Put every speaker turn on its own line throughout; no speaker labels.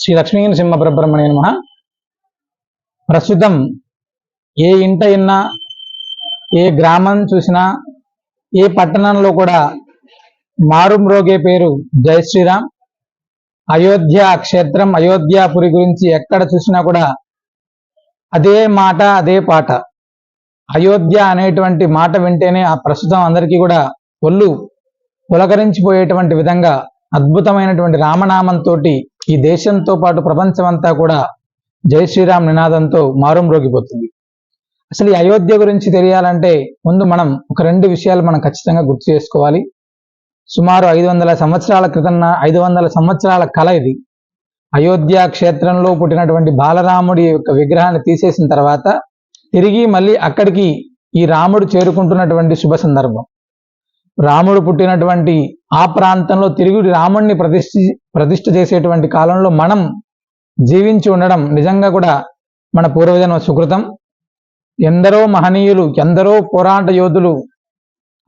శ్రీ లక్ష్మీ సింహ నమ. ప్రస్తుతం ఏ ఇంట ఇన్నా ఏ గ్రామం చూసినా ఏ పట్టణంలో కూడా మారుమ్రోగే పేరు జై శ్రీరామ్. అయోధ్య క్షేత్రం అయోధ్యాపురి గురించి ఎక్కడ చూసినా కూడా అదే మాట అదే పాట. అయోధ్య అనేటువంటి మాట వింటేనే ఆ ప్రస్తుతం అందరికీ కూడా ఒళ్ళు పులకరించిపోయేటువంటి విధంగా అద్భుతమైనటువంటి రామనామంతో ఈ దేశంతో పాటు ప్రపంచమంతా కూడా జై శ్రీరామ్ నినాదంతో మారుమ్రోగిపోతుంది. అసలు ఈ అయోధ్య గురించి తెలియాలంటే ముందు మనం ఒక రెండు విషయాలు మనం ఖచ్చితంగా గుర్తు చేసుకోవాలి. సుమారు ఐదు వందల సంవత్సరాల క్రితం ఐదు వందల సంవత్సరాల కళ ఇది. అయోధ్య క్షేత్రంలో పుట్టినటువంటి బాలరాముడి యొక్క విగ్రహాన్ని తీసేసిన తర్వాత తిరిగి మళ్ళీ అక్కడికి ఈ రాముడు చేరుకుంటున్నటువంటి శుభ సందర్భం. రాముడు పుట్టినటువంటి ఆ ప్రాంతంలో తిరిగి రాముణ్ణి ప్రతిష్ఠ ప్రతిష్ఠ చేసేటువంటి కాలంలో మనం జీవించి ఉండడం నిజంగా కూడా మన పూర్వజన్మ సుకృతం. ఎందరో మహనీయులు ఎందరో పోరాట యోధులు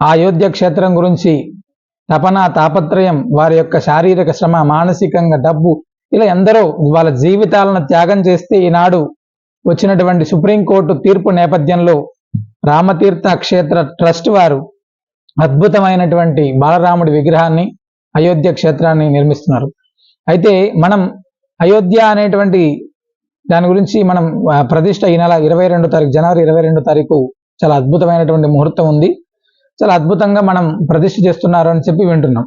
ఆ అయోధ్య క్షేత్రం గురించి తపన తాపత్రయం వారి యొక్క శారీరక శ్రమ మానసికంగా డబ్బు ఇలా ఎందరో వాళ్ళ జీవితాలను త్యాగం చేస్తే ఈనాడు వచ్చినటువంటి సుప్రీంకోర్టు తీర్పు నేపథ్యంలో రామతీర్థ క్షేత్ర ట్రస్ట్ వారు అద్భుతమైనటువంటి బాలరాముడి విగ్రహాన్ని అయోధ్య క్షేత్రాన్ని నిర్మిస్తున్నారు. అయితే మనం అయోధ్య అనేటువంటి దాని గురించి మనం ప్రతిష్ట ఈ నెల ఇరవై రెండో తారీఖు జనవరి ఇరవై రెండో తారీఖు చాలా అద్భుతమైనటువంటి ముహూర్తం ఉంది. చాలా అద్భుతంగా మనం ప్రతిష్ట చేస్తున్నారు అని చెప్పి వింటున్నాం.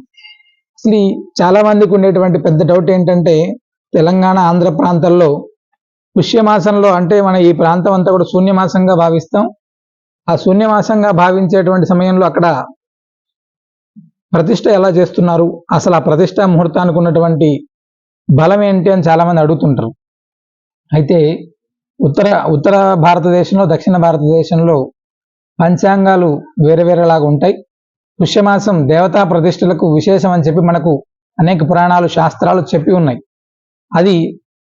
అసలు చాలా మందికి ఉండేటువంటి పెద్ద డౌట్ ఏంటంటే తెలంగాణ ఆంధ్ర ప్రాంతాల్లో పుష్యమాసంలో అంటే మన ఈ ప్రాంతం అంతా కూడా శూన్యమాసంగా భావిస్తాం. ఆ శూన్యమాసంగా భావించేటువంటి సమయంలో అక్కడ ప్రతిష్ట ఎలా చేస్తున్నారు? అసలు ఆ ప్రతిష్ట ముహూర్తానికి ఉన్నటువంటి బలం ఏంటి అని చాలామంది అడుగుతుంటారు. అయితే ఉత్తర ఉత్తర భారతదేశంలో దక్షిణ భారతదేశంలో పంచాంగాలు వేరే వేరేలాగా ఉంటాయి. పుష్యమాసం దేవతా ప్రతిష్టలకు విశేషం అని చెప్పి మనకు అనేక పురాణాలు శాస్త్రాలు చెప్పి ఉన్నాయి. అది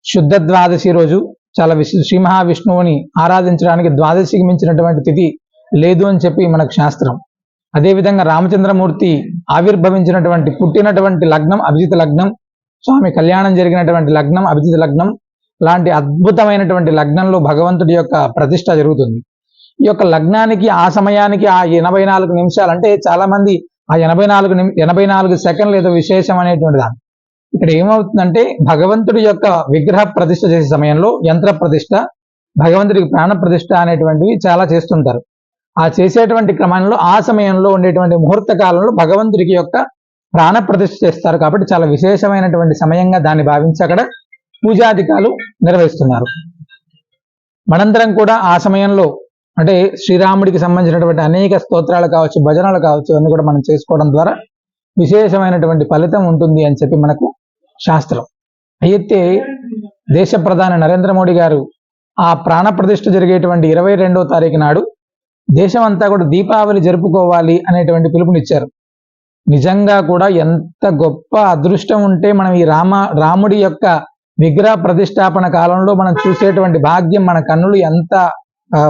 శుద్ధ ద్వాదశి రోజు చాలా విశ్ శ్రీ మహావిష్ణువుని ఆరాధించడానికి ద్వాదశికి మించినటువంటి తిథి లేదు అని చెప్పి మనకు శాస్త్రం. అదేవిధంగా రామచంద్రమూర్తి ఆవిర్భవించినటువంటి పుట్టినటువంటి లగ్నం అభిజిత లగ్నం స్వామి కళ్యాణం జరిగినటువంటి లగ్నం అభిజిత లగ్నం లాంటి అద్భుతమైనటువంటి లగ్నంలో భగవంతుడి యొక్క ప్రతిష్ట జరుగుతుంది. ఈ యొక్క లగ్నానికి ఆ సమయానికి ఆ ఎనభై నాలుగు నిమిషాలు అంటే చాలా మంది ఆ ఎనభై నాలుగు నిమి ఎనభై నాలుగు సెకండ్లు ఏదో విశేషం అనేటువంటి దాన్ని ఇక్కడ ఏమవుతుందంటే భగవంతుడి యొక్క విగ్రహ ప్రతిష్ట చేసే సమయంలో యంత్ర ప్రతిష్ట భగవంతుడికి ప్రాణ ప్రతిష్ట అనేటువంటివి చాలా చేస్తుంటారు. ఆ చేసేటువంటి క్రమంలో ఆ సమయంలో ఉండేటువంటి ముహూర్త కాలంలో భగవంతుడికి యొక్క ప్రాణ ప్రతిష్ఠ చేస్తారు కాబట్టి చాలా విశేషమైనటువంటి సమయంగా దాన్ని భావించి అక్కడ పూజాధికాలు నిర్వహిస్తున్నారు. మనందరం కూడా ఆ సమయంలో అంటే శ్రీరాముడికి సంబంధించినటువంటి అనేక స్తోత్రాలు కావచ్చు భజనలు కావచ్చు అన్ని కూడా మనం చేసుకోవడం ద్వారా విశేషమైనటువంటి ఫలితం ఉంటుంది అని చెప్పి మనకు శాస్త్రం. అయితే దేశ ప్రధాని నరేంద్ర మోడీ గారు ఆ ప్రాణ ప్రతిష్ఠ జరిగేటువంటి ఇరవై రెండో తారీఖు నాడు దేశం అంతా కూడా దీపావళి జరుపుకోవాలి అనేటువంటి పిలుపునిచ్చారు. నిజంగా కూడా ఎంత గొప్ప అదృష్టం ఉంటే మనం ఈ రామ రాముడి యొక్క విగ్రహ ప్రతిష్టాపన కాలంలో మనం చూసేటువంటి భాగ్యం మన కన్నులు ఎంత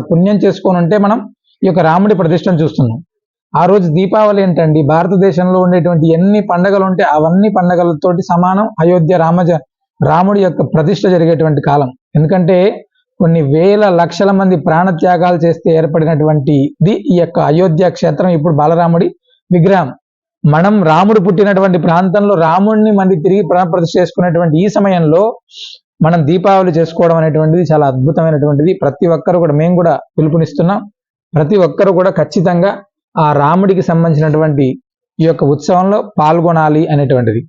పుణ్యం చేసుకొని ఉంటే మనం ఈ యొక్క రాముడి ప్రతిష్టను చూస్తున్నాం. ఆ రోజు దీపావళి ఏంటండి? భారతదేశంలో ఉండేటువంటి ఎన్ని పండగలు ఉంటే అవన్నీ పండగలతోటి సమానం అయోధ్య రామజ రాముడి యొక్క ప్రతిష్ట జరిగేటువంటి కాలం. ఎందుకంటే కొన్ని వేల లక్షల మంది ప్రాణత్యాగాలు చేస్తే ఏర్పడినటువంటి ఇది ఈ యొక్క అయోధ్య క్షేత్రం ఇప్పుడు బాలరాముడి విగ్రహం. మనం రాముడు పుట్టినటువంటి ప్రాంతంలో రాముడిని మళ్ళీ తిరిగి ప్రాణప్రతిష్ఠ చేసుకునేటువంటి ఈ సమయంలో మనం దీపావళి చేసుకోవడం అనేటువంటిది చాలా అద్భుతమైనటువంటిది. ప్రతి ఒక్కరు కూడా మేము కూడా పిలుపునిస్తున్నాం. ప్రతి ఒక్కరు కూడా ఖచ్చితంగా ఆ రాముడికి సంబంధించినటువంటి ఈ యొక్క ఉత్సవంలో పాల్గొనాలి అనేటువంటిది.